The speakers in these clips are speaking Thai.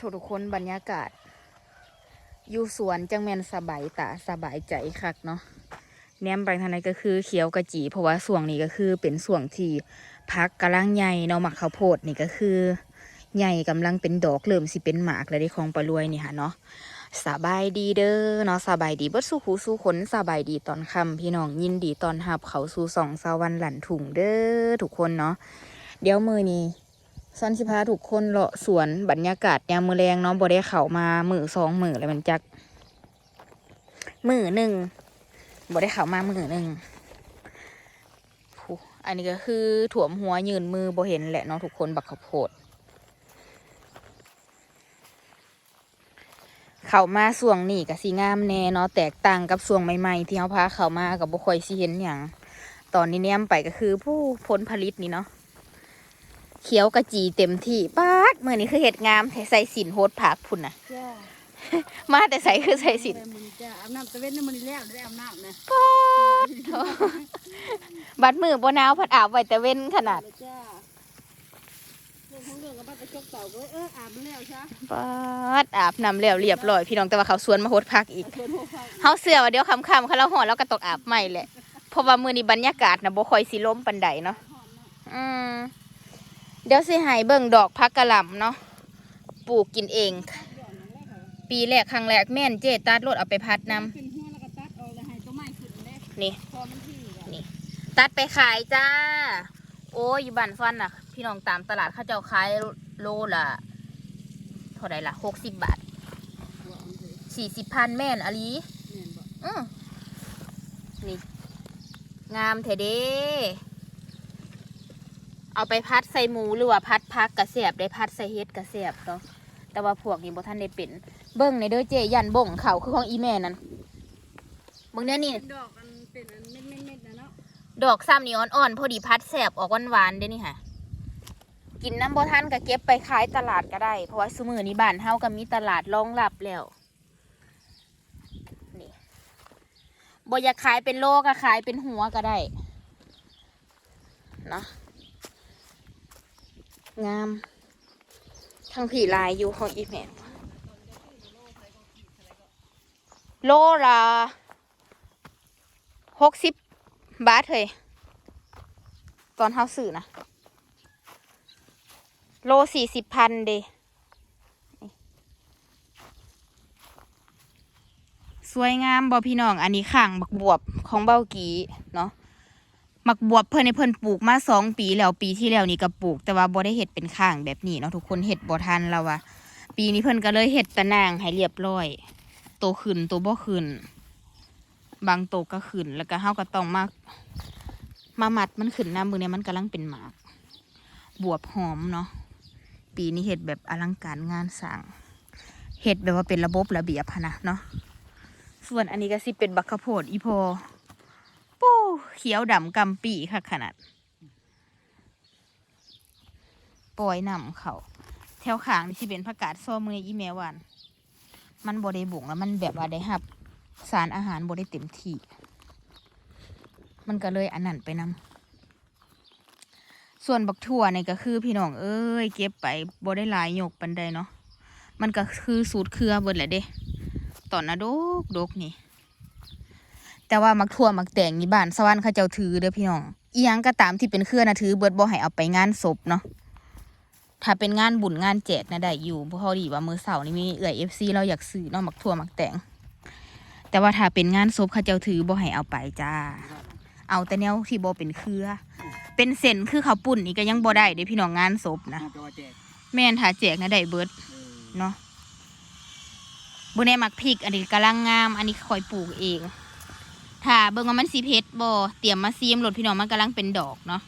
ทุกทุกคนบรรยากาศ อยู่สวนจังแมนสบายตาสบายใจคักเนาะแนมไปทางไหนก็คือเขียวกระจี เพราะว่าส่วงนี้ก็คือเป็นส่วงที่พักกำลังใหญ่เนาะหมักข้าวโพดนี่ก็คือใหญ่กำลังเป็นดอกเริ่มสิเป็นหมากแล้วได้ของปลารวยนี่ค่ะเนาะสบายดีเด้อเนาะสบายดีบิดสู้หูสู้ขนสบายดีตอนค่ำพี่น้องยินดีตอนหับเขาสู่สองสาวรรค์หลันถุงเด้อทุกคนเนาะเดี๋ยวมือนี้ ซันสิพาทุกคนเลาะสวนบรรยากาศยามมือแรงเนาะบ่ได้เข้ามามือสองมือแล้วมันจัก มือหนึ่งบ่ได้เข้ามามือหนึ่งอันนี้ก็คือถ่วมหัวยืนมือบ่เห็นแหละเนาะทุกคนบักข้าวโพดเข้ามาส่วงนี่ก็สีงามแน่เนาะแตกต่างกับส่วงใหม่ๆที่เขาพาเข้ามากับบ่ค่อยสิเห็นอย่าง ตอนนี้แนมไปก็คือผู้ผลผลิตนี่เนาะ เขียวกระจีเต็มที่ป้าดเมื่อนี้คือเห็ดงามใส่สินโฮดผักพุ่นนะจ้ามาแต่ใส่คือใส่สินมันจ้าอาบน้ำตะเวนนี่มันแล้วได้อาบน้ำนะบัดมือบนาวพัดอาบไว้แต่เว้นขนาดจ้าเรื่องของเรื่องกับบ้านตะจกเต่าก็เอออาบมันแล้วใช่ป้าดอาบน้ำแล้วเรียบร้อยพี่น้องแต่ว่าเขาสวนมาโฮดผักอีกชวนหัวไฟเฮาเสือว่าเดี๋ยวคำๆเขาเราหอดแล้วก็ตกอาบใหม่แหละ เพราะว่ามือนี้บรรยากาศนะบ่ค่อยสิล้มปันใดเนาะอืม เดี๋ยวสิให้เบิ่งดอกพักกะหล่ำเนาะปลูกกินเอง ปีแรกครั้งแรกแม่นเจตัดรถเอาไปพัดนำเป็นหัวแล้วก็ตัดออกแล้วให้ตัวไม้ขึ้นเลยนี่ พอมันที่อะนี่ ตัดไปขายจ้า โอ้ยอยู่บ้านฟันน่ะ พี่น้องตามตลาดเขาเจ้าขายโลละเท่าไหร่ละหกสิบบาทหัวมันเลยสี่สิบพันแม่นอลีแม่นบ่อือนี่ งามเทเด้ เอาไปพัดใส่หมูหรือว่าพัดพักกระเสียบได้พัดใส่เฮ็ดกระเสียบเนาะแต่ว่าพวกนี้บ่ท่านได้เป็นเบิ้งในเด้อเจยันบ่งเขาคือของอีแม่นั่นเบิ่งเนี่ยนี่เป็นดอกมันเป็นอันเม็ดๆๆนะเนาะดอกซ้ำนี่อ่อนๆพอดีพัดแสบออกหวานๆเด้นี่ค่ะกินน้ำบ่ทันก็เก็บไปขายตลาดก็ได้ เพราะว่าซุมือนี้บ้านเฮาก็มีตลาดรองรับแล้วนี่บ่อยากขายเป็นโลก็ขายเป็นหัวก็ได้เนาะ งาม ทั้งผีลายอยู่ของอีแมนโลละหกสิบบาทเฮ้ยตอนเฮาซื้อนะ โลสี่สิบพันเดสวยงามบอพี่น้อง อันนี้ข้างบักบวบของเบ้ากีเนาะ มักบวบเพิ่นในเพิ่นปลูกมาสองปีแล้วปีที่แล้วนี่ก็ปลูก แต่ว่าบ่ได้เห็ดเป็นข้างแบบนี้เนาะทุกคนเห็ดบ่ทันแล้วว่ะปีนี้เพิ่นก็เลยเห็ดตะนางให้เรียบร้อย โตขึ้นโตบ่ขึ้น บางโตก็ขึ้น แล้วก็เฮาก็ต้องมามามัดมันขึ้นน้ำมือเนี่ยมันกำลังเป็นหมาก บวบหอมเนาะปีนี้เห็ดแบบอลังการงานสั่งเห็ดแบบว่าเป็นระบบระเบียบนะเนาะส่วนอันนี้ก็สิเป็นบักข้าวโพดอีพอ เขียวดำกำปีค่ะขนาดปล่อยนำเขาแถวขางนี่เป็นผักกาดซ้อมืออีแมวานมันบไดบุงแล้วมันแบบว่าได้หับ สารอาหารบไดเต็มที่มันก็เลยอันนั้นไปนำส่วนบักถั่วนี่ก็คือพี่น้องเอ้ยเก็บไปบ่ได้หลายหยกปันใดเนาะมันก็คือสูตรเครือเบิดแหละเด้ตอนนะดกดกนี่ แต่ว่ามักถั่วมักแต่งนี่บ้านสวรรค์เขาเจ้าถือเด้อพี่น้องอียังก็ตามที่เป็นเครือนะถือเบิดบ่ให้เอาไปงานศพเนาะถ้าเป็นงานบุญงานแจกนะได้อยู่เพราะพอดีว่ามือเสาร์นี่มีเอื่อยเอฟซีเราอยากซื้อเนาะมักถั่วมักแต่ง แต่ว่าถ้าเป็นงานศพเขาเจ้าถือบ่ให้เอาไปจ้า เอาแต่แนวที่บ่เป็นเครือ เป็นเส้นคือเขาวปุ่นนี่ก็ยังบ่ได้เด้พี่น้องงานศพนะแม่นถ้าแจกนะได้เบิดเออเนาะบุญแน่มักพริกอันนี้กำลังงาม อันนี้คอยปลูกเอง ถ้าเบิ่งว่ามันสีเพชรบ่เตรียมมาซีมรถพี่น้องมันกำลังเป็นดอกเนาะ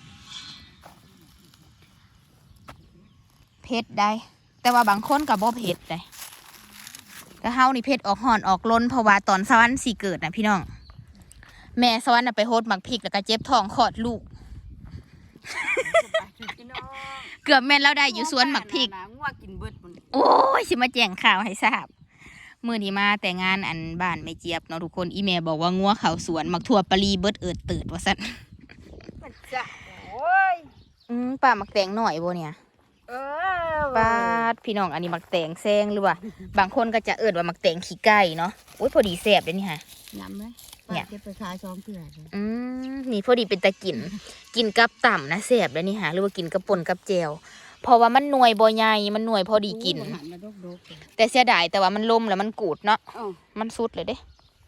เพชรได้ แต่ว่าบางคนกับบ่เพชรได้ก็เฮานี่เพชรออกห่อนออกล้นเพราะว่าตอนสวรรค์สีเกิดนะพี่น้อง แม่สวรรค์น่ะไปโฮดหมักพริกแล้วก็เจ็บท้องคลอดลูกพี่น้องเกือบแม่นแล้วได้อยู่สวนหมักพริกน้ำงัวกินเบิดมันโอ้ยสิมาแจ้งข่าวให้ทราบ มื่อนี้มาแต่งานอันบ้านไม่เจี๊ยบเนาะทุกคนอีเมลบอกว่างัวเขาสวนมักทั่วปลีเบิดเอิดเติดว่าสั่นมันจะโอ้ยอืมป้ามักแตงหน่อยบ่เนี่ยเออปาดพี่น้องอันนี้มักแตงแซงหรือว่า บางคนก็จะเอิดว่ามักแตงขี้ไก่เนาะโอ้ยพอดีแซ่บเลยนี่ฮะยำไหมเนี่ยป้าจะไปขายซ้อมเถื่อนอืมนี่พอดีเป็นตะกินกินกับต่ำนะแซ่บเลยนี่ฮะหรือว่ากินกับป่นกับแจว เพราะว่ามันหน่วยบ่ใหญ่มันหน่วยพอดีกินโอ้หันมาดกดกแต่เสียดายแต่ว่ามันลมแล้วมันกูดเนาะอ๋อมันสุดเลยเด้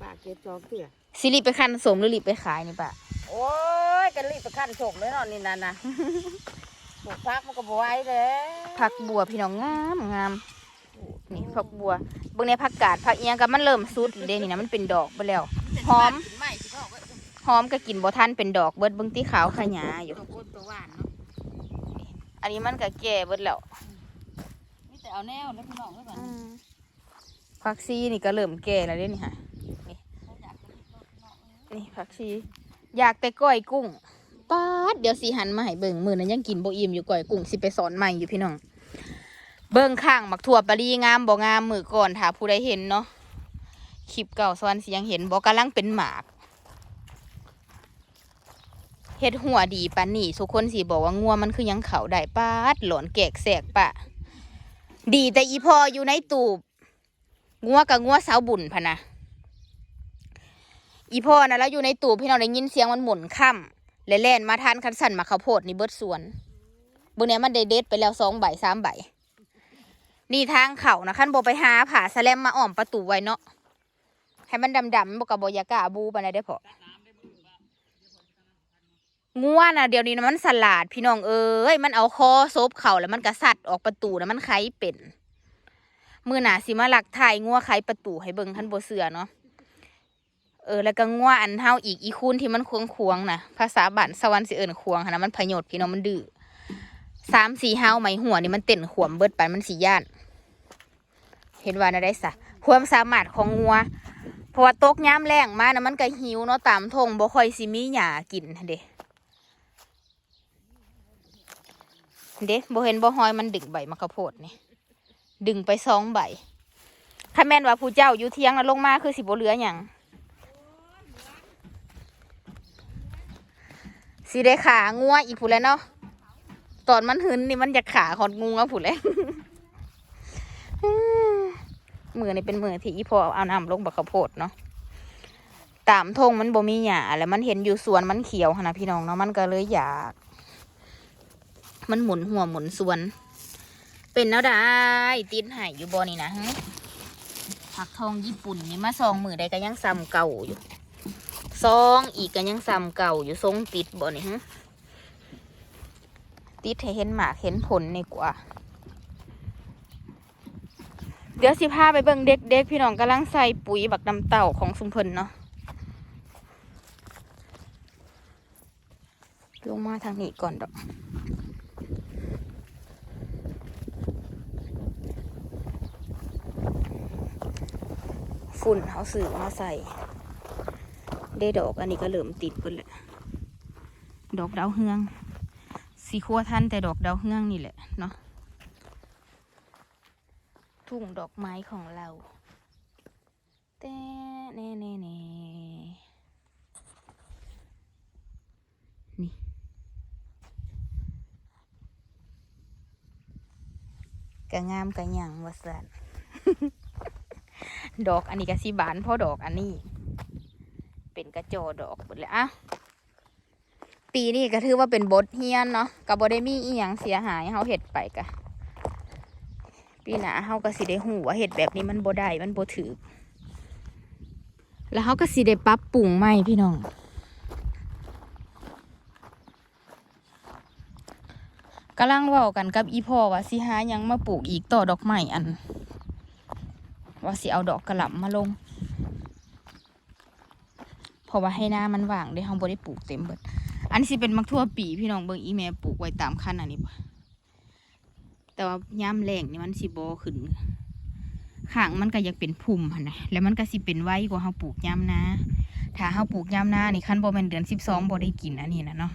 ป้าเก็บซ้อมเถื่อนสิริไปคันสมหรือริไปขายนี่ปะโอ้ยกันรีบไปขั้นโฉกเลยเนาะนี่นั่นนะปลูกพักมันก็บไหว้เลยผักบัวพี่น้องงามงามนี่ผักบัวเบิ่งในผักกาดผักเอียงกับมันเริ่มสุดเลยเด้นี่นะมันเป็นดอกไปแล้วหอมไม่สิพ่อก็หอมก็กินบ่ทันเป็นดอกเบิดเบิ่งที่ขาวขยาอยู่ตัวก้นตัวหวานเนาะ อันนี้มันก็แก่เบิดแล้วนี่แต่เอาแนวแล้วพี่น้องไว้ก่อนผักซีนี่ก็เริ่มแก่แล้วเด้นี่ค่ะเขาอยากจะมีต้นเนาะเออนี่ผักชีอยากแต่ก้อยกุ้งป๊าดเดี๋ยวสีหันมาให้เบิ่งมือนั้นยังกินบ่อิ่มอยู่ก้อยกุ้งสิไปสอนใหม่อยู่พี่น้องเบิ่งข้างมักถั่วปลีงามบ่งามมือก่อนถ้าผู้ใดเห็นเนาะคลิปเก่าสวรรค์สิยังเห็นบ่กำลังเป็นหมาก เฮ็ดหัวดีปานนี่ทุกคนสิบอกว่างัวมันคือยังเขาได้ปาดหลอนแกกแสกปะ ดีแต่อีพออยู่ในตูบงัวกับงัวสาวบุญพะนะอีพ่อนะแล้วอยู่ในตู้พี่น้องได้ยินเสียงมันหมุนค่ำและแล่นมาทานคันสั่นมาข้าวโพดนี่เบิดสวนเบงเนี้ยมันได้เด็ดไปแล้วสองใบสามใบนี่ทางเขานะขั้นโบไปหาผาแสลมมาอ้อมประตูไว้เนาะให้มันดำๆบกับบอยากล้าบูปานใดได้พอ งัวนะเดี๋ยวนี้นะมันสลาดพี่น้องเอ้ยมันเอาคอซบเข่าแล้วมันกระสัดออกประตูนะมันไขเป็นมือหนาสิมาหลักถ่ายงัวไขประตูให้เบิ่งท่านโบเสือเนาะเออแล้วก็งัวอันเฮาอีกอีคูนที่มันควงควงนะภาษาบ้านสวรรค์สิเอิญควงหั้นะมันพยศพี่น้องมันดื้อสามสี่เฮาไหมหัวนี่มันเต้นขวมเบิดไปมันสีย่าน เห็นว่านะได้สะความสามารถของงัวเพราะว่าตกย้ำแรงมานะมันก็หิวเนาะตามทงบ่ค่อยสิมีหญ้ากินเด้ เด้บเห็นบ่หอยมันดึงใบมะกะโพดนี่ดึงไปสองใบถ้าแม่นว่าผู้เจ้าอยู่เที่ยงแล้วลงมาคือสิบ่เหลือหยังสิได้ขางัวอีกผู้แล้วเนาะตอนมันหึนนี่มันอยากขาขอดงูเอาผู้แล้วมือนี่เป็นมือที่อีพอเอาน้ำลงบักข้าวโพดเนาะตามทงมันบ่มีหญ้าแล้วมันเห็นอยู่สวนมันเขียวหั่นนะพี่น้องเนาะมันก็เลยอยาก มันหมุนหัวหมุนส่วน เป็นแล้วได้ติดหายอยู่บ่นี่นะฮะผักทองญี่ปุ่นนี่มาซองมือใดก็ยังซ้ำเก่าอยู่ซองอีกกันยังซ้ำเก่าอยู่ทรงติดบ่นี่ฮะติดให้เห็นหมากเห็นผลในกว่า เดี๋ยวสิพาไปเบิ่งเด็กๆพี่น้องกำลังใส่ปุ๋ยบักน้ำเต่าของสุมพิ่นเนาะลงมาทางนี้ก่อนดอก ฝุ่นเขาสื่อมาใส่ได้ดอกอันนี้ก็เริ่มติดเพิ่นแหละดอกดาวเฮืองสีคัวทันแต่ดอกดาวเฮืองนี่แหละเนาะทุ่งดอกไม้ของเราแต่แน่แน่แน่นี่กะงามกะหยังวาสัน ดอกอันนี้กะสิบานพราะดอกอันนี้ เป็นกระโจดอกหมดเลยอะปีนี้ก็ถือว่าเป็นบทเฮียนเนาะกับบได้มีอีหยังเสียหายเฮาเห็ดไปกะปีหนาเฮาก็สิได้หูว่าเห็ดแบบนี้มันบได้มันบถือแล้วเฮาก็สิได้ปรับปรุงใหม่พี่น้องกำลังว้ากันกับอีพ่อว่าสิหายังมาปลูกอีกต่อดอกไม้อัน ว่าสิเอาดอกกระหล่ำมาลง เพราะว่าให้หน้ามันว่างได้เฮาบ่ได้ปลูกเต็มเบิด อันนี้สิเป็นมักทั่วปีพี่น้องเบิงอีแม่ปลูกไว้ตามคันอันนี้แต่ว่ายามแรงนี่มันสิบ่ขึ้นข้างมันก็อยากเป็นพุ่มนะแล้วมันก็สิเป็นไว้กว่าเฮาปลูกยามนาถ้าเฮาปลูกยามนานี่คันบ่แม่นเดือน12บ่ได้กินอันนี้นะเนาะ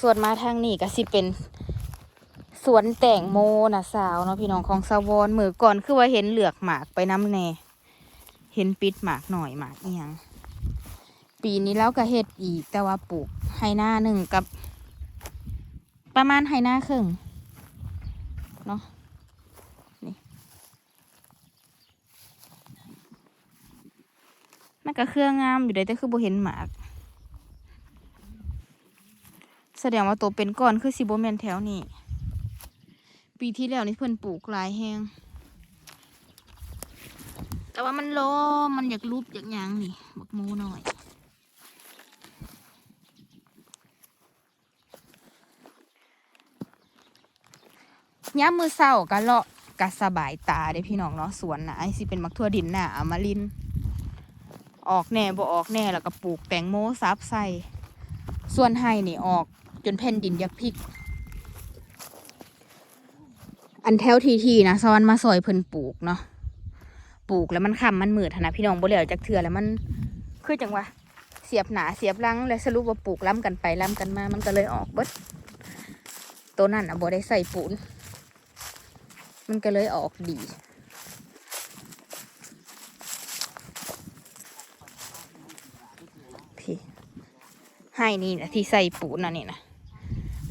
ส่วนมาทางนี้ก็สิเป็น สวนแตงโมนะสาวเนาะพี่น้องของสาวอนมือก่อนคือว่าเห็นเหลือกหมากไปน้ำแน่เห็นปิดหมากหน่อยหมากเอียงปีนี้แล้วก็เฮ็ดอีก แต่ว่าปลูกไฮหน้าหนึ่งกับ ประมาณไฮหน้าครึ่งเนาะนี่มันก็เครื่องงามอยู่เลยแต่คือบ่เห็นหมาก แสดงว่าตัวเป็นก้อนคือสิบ่แมนแถวนี้ ปีที่แล้วนี่เพิ่นปลูกหลายแฮงแต่ว่ามันโลมันอยากรูปอยากหยังนี่บักมูหน่อย ย้ำมือเศร้าก็เลาะกะสบายตาเด้พี่น้องเนาะสวนนะไอสิเป็นมักทั่วดินน่ะอามาลิน ออกแน่บ่ออกแน่แล้วก็ปลูกแตงโมซับใส่ ส่วนไห้นี่ออกจนแผ่นดินยักพิก อันแถวทีทีนะซ้อนมาซอยเพิ่นปลูกเนาะปลูกแล้วมันคำมันมืดนะพี่น้องบ่เหลียวจากเถื่อแล้วมันคือจังวะเสียบหนาเสียบลังแล้วสรุปว่าปลูกล้ำกันไปล้ำกันมามันก็เลยออกเบิดตัวนั้นอะบ่ได้ใส่ปูน มันก็เลยออกดีพี่ให้นี่นะที่ใส่ปูนน่ะนี่นะ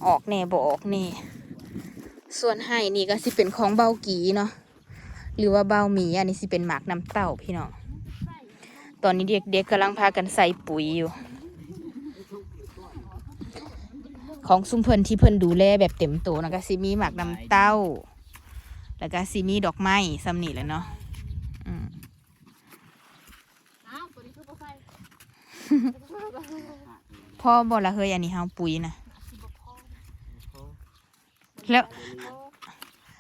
ออกแน่บ่ออกแน่ ส่วนให้นี่ก็สิเป็นของเบากีเนาะหรือว่าเบาหมีอันนี้สิเป็นหมากน้ำเต้าพี่น้องตอนนี้เด็กๆกำลังพากันใส่ปุ๋ยอยู่ ของซุมเพิ่นที่เพิ่นดูแลแบบเต็มตัวนะก็สิมีหมากน้ำเต้า แล้วก็สิมีดอกไม้สำนีแหล้วเนาะอืมอ้าวตัวนี้คือบ่ใส่พ่อบอกละเฮยอันนี้เฮาปุ๋ยนะ แล้ว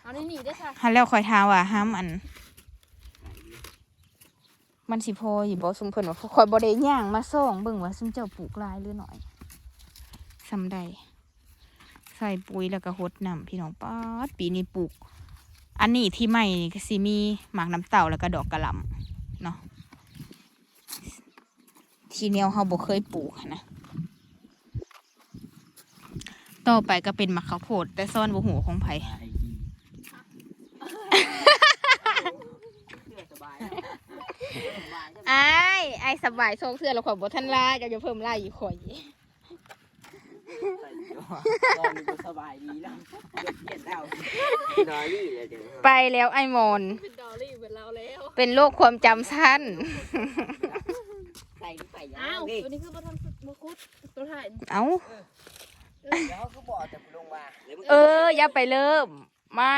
เอานี่หนีได้ค่ะฮันแล้วคอยทาว่าห้ามอัน มันสิพออยู่บ่ซุมเพิ่นว่าคอยบ่ได้ย่างมาส่องเบิ่งว่าซุมเจ้าปลูกหลายหรือน้อยซำใดใส่ปุ๋ยแล้วก็หดน้ำพี่น้องป๊าดปีนี้ปลูก อันนี้ที่ใหม่นี่ก็สิมีหมากน้ำเต่าแล้วก็ดอกกระหล่ำเนาะทีเนียวเฮาบ่เคยปลูกหั้นนะ ต่อไปก็เป็นมะข้าวโพดแต่ซ่อนบ่หูของไผไอ้ายอ้ายสบายโซกเสื้อแล้วข่อยบ่ทันลายก็จะเพิ่มลายอีกข่อยตอนนี้ก็สบายดีแล้วเย็นแล้วดอลลี่เลยเดี๋ยวไปแล้วไอ้มอนเป็นดอลลี่เป็นเราแล้วเป็นโรคความจำสั้นใส่ใส่ยาอ้าวดิตัวนี้คือบ่ทำบ่คุดตัวถ่ายเอ้า เดี๋ยวเขาก็บอกแต่ลงมาดี๋ยวมึงเออ อย่าไปเริ่ม ไม่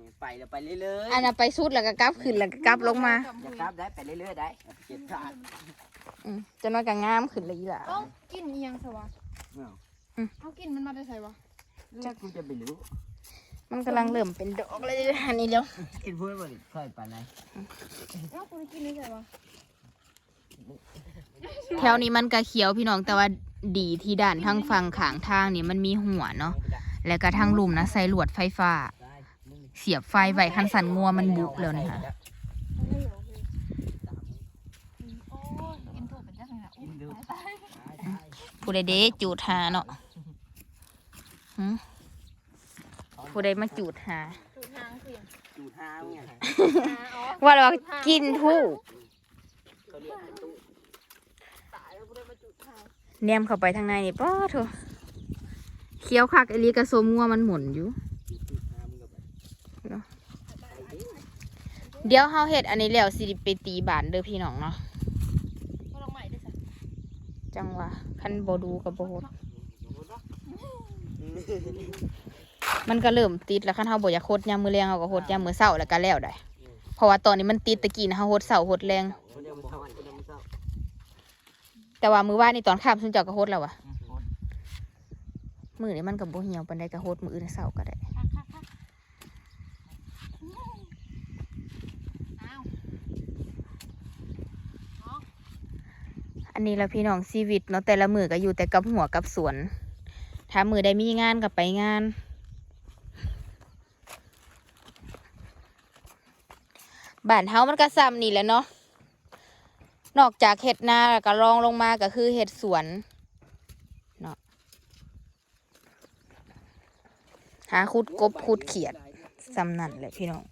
มไปแล้วไปเรื่อยๆอันน่ะไปสุดแล้วก็กลับขึ้นแล้วก็กลับลงมาอย่ากลับได้ไปเรื่อยๆได้เจ็บขาดอืมจะน้อยก็งามขึ้นเลยล่ะต้องกินอีหยังซะวะอ้าวเอากินมันมาได้ใส่วะจักกูจะไปรู้มันกำลังเริ่มเป็นดอกเลยอันนี้เดี๋ยวกินพูดบ่ดิค่อยไปไหนเอ้ากูกินได้ใส่วะ แถวนี้มันก็เขียวพี่น้องแต่ว่าดีที่ด้านทางฝั่งขางทางนี่มันมีหัวเนาะแล้วก็ทางลุ่มนะใส่ลวดไฟฟ้าได้มึงเสียบไฟไว้คันสันงัวมันบุกแล้วนี่ค่ะมันไม่เหรอพี่อืมโอ้ยกินถูกเป็นจังไงล่ะอุ้ยตายตายผู้ใดเดจูดหาเนาะหึผู้ใดมาจูดหาถูกทางเสียงจูดห้าวไงอ่าอ๋อว่าเรากินทูบ เขาเรียกเป็นตู้ ตายแล้วกูได้มาจุดทาง แนมเข้าไปทางในนี่ป้อโถเคี้ยวคักไอหลีกระสมงัวมันหมุนอยู่ เดี๋ยวเฮาเฮ็ดอันนี้แล้วสิไปตีบานเด้อพี่น้องเนาะก็ลองหม่ได้ใส่จังว่าคันบ่ดูกับบ่โหดมันก็เริ่มติดแล้วคันเฮาบ่อยากโคดยามมื้อแรงเฮาก็โคดยามมื้อเช้าแล้วก็แล้วได้เพราะว่าตอนนี้มันติดตะกี้นะเฮาโคดเช้าโคดแรง แต่ว่ามื้อวานนี่ตอนค่ำซุนเจ้าก็โคดแล้วอะมื้อนี้มันก็บ่เหี่ยวปานใดก็โคดมื้ออื่นเช้าก็ได้คักคักคักอ้าวอันนี้ละพี่น้องชีวิตเนาะแต่ละมือก็อยู่แต่กับหัวกับสวน ถ้ามือได้มีงานก็ไปงานบ้านเฮามันก็ซ้ำนี่แหละเนาะ นอกจากเห็ดนาแล้วก็รองลงมาก็คือเห็ดสวนเนาะหาคุดกบคุดเขียดซ้ำนันแหละพี่น้อง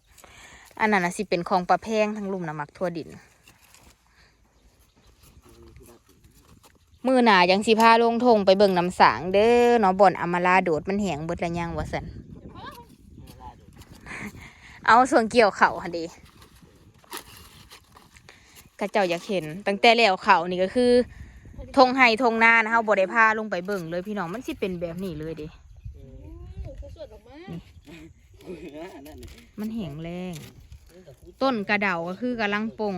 อันนั้นนะสิเป็นของปลาแพงทั้งลุ่มน้ำหมักทั่วดิน มือหนายังสิพาลงทงไปเบิ่งน้ำสางเด้อเนาะบ่อนอมาลาโดดมันแหงเบิดละยังวะสันเอาส่วนเกี่ยวเขาหันดี กระเจ้าอยากเห็น ตั้งแต่แล้วเขานี่ก็คือทงไห้ทงนานะเฮาบ่ได้พาลงไปเบิ่งเลยพี่น้องมันสิเป็นแบบนี้เลยเดิเขาสวดออกมามันแห้งแรงต้นกระเดาก็คือกำลังปง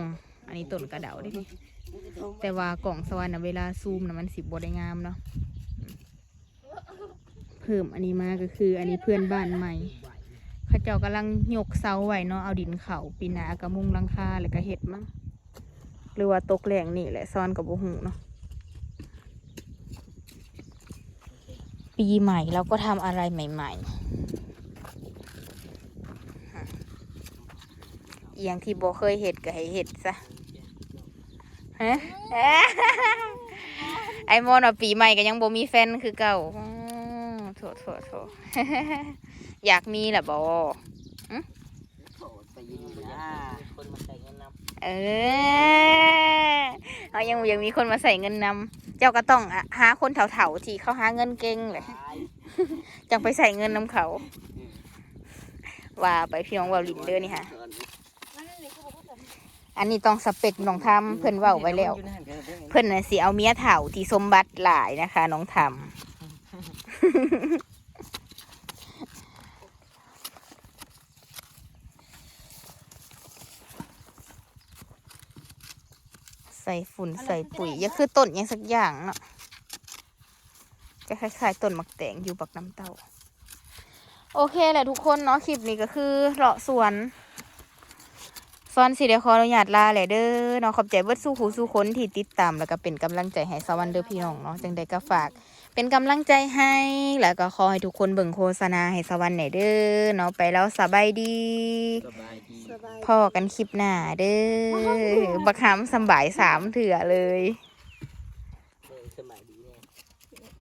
อันนี้ต้นกระเดาเด้พี่แต่ว่ากล่องสวรรค์นะเวลาซูมนะมันสิบ่ได้งามเนาะเพิ่มอันนี้มาก็คือ อันนี้เพื่อนบ้านใหม่เขาเจ้ากำลังยกเสาไว้เนาะเอาดินเขาปีหนากระมุงหลังคาแล้วก็เห็ดมั้ง หรือว่าตกแรงนี่แหละซ่อนกับบุหูเนาะปีใหม่เราก็ทำอะไรใหม่ๆอหย่างที่โบเคยเห็ดก็ให้เห็ดซะฮะไอโมอนว่าปีใหม่ก็ยังโบมีแฟนคือเก่าอืมโถโถโถอยากมีแหละบอไปยินดีอ่าคนมาใส่ เออเอายังยังมีคนมาใส่เงินนำเจ้าก็ต้องอะหาคนเถาๆที่เขาหาเงินเก่งเลย จังไปใส่เงินนำเขา ว่าไปพี่น้องเว่าลินเด้อนี่ฮะนั่นนี่ค่ะอันนี้ต้องสเปคน้องทำเพิ่นเว้าไว้แล้ว เพิ่นน่ะสิเอาเมียเถาที่สมบัติหลายนะคะ น้องทำ ใส่ฝุ่นใส่ปุ๋ยอย่าคือต้นหยังสักอย่างเนาะจะคล้ายๆต้นมักแตงอยู่บักน้ำเต้า โอเคแหละทุกคนเนาะคลิปนี้ก็คือเลาะสวนซอนสิเดขออนุญาตลาแหละเด้อเนาะขอบใจเบิดสู้หูสู้คนที่ติดตามแล้วก็เป็นกำลังใจให้สวรรค์เด้อพี่น้องเนาะจังใดก็ฝาก เป็นกำลังใจให้ แล้วก็ขอให้ทุกคนเบิ่งโฆษณาให้สวรรค์หน่อยเด้อเนาะไปแล้วสบายดีสบายดี สบาย พ่อกันคลิปหน้าเด้อบักหำสำบายสามเถื่อเลย